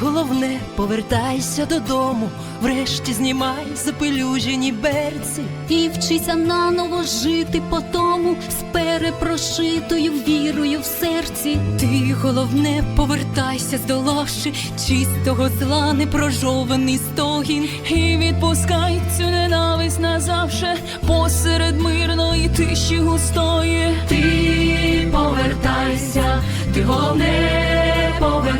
головне, повертайся додому, врешті знімай запелюжені берці. І вчися наново жити по тому з перепрошитою вірою в серці. Ти головне, повертайся з долоші, чистого зла непрожований стогін. І відпускай цю ненависть назавше посеред мирної тиші густої. Ти повертайся, ти головне, повертайся,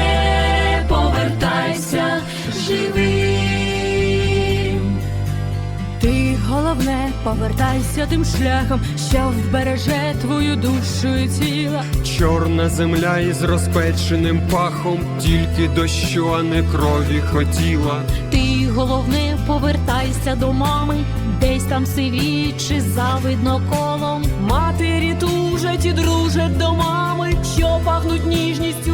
повертайся тим шляхом, що вбереже твою душу і тіло. Чорна земля із розпеченим пахом, тільки дощу, а не крові хотіла. Ти головне повертайся до мами, десь там сивічі завидно колом. Матері тужать і дружать до мами, що пахнуть ніжністю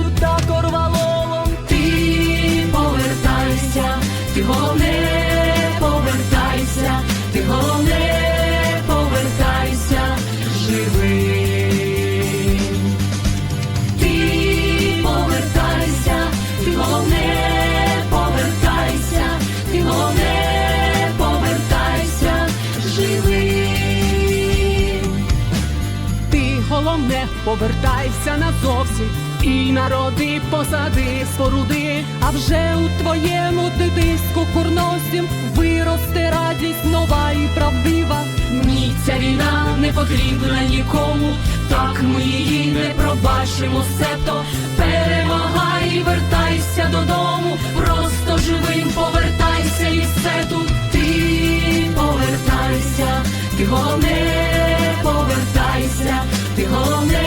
Ти повертайся, ти головне, повертайся, ти головне, повертайся живим. Ти головне повертайся назовсім і народи посади споруди, а вже у твоєму дитинську курносім виросте радість нова і правдива. Ні, ця війна не потрібна нікому, так ми її не пробачимо, септо перемагай і вертайся додому, просто живим повертайся і все тут ти повертайся, ти головне, повертайся, ти головне,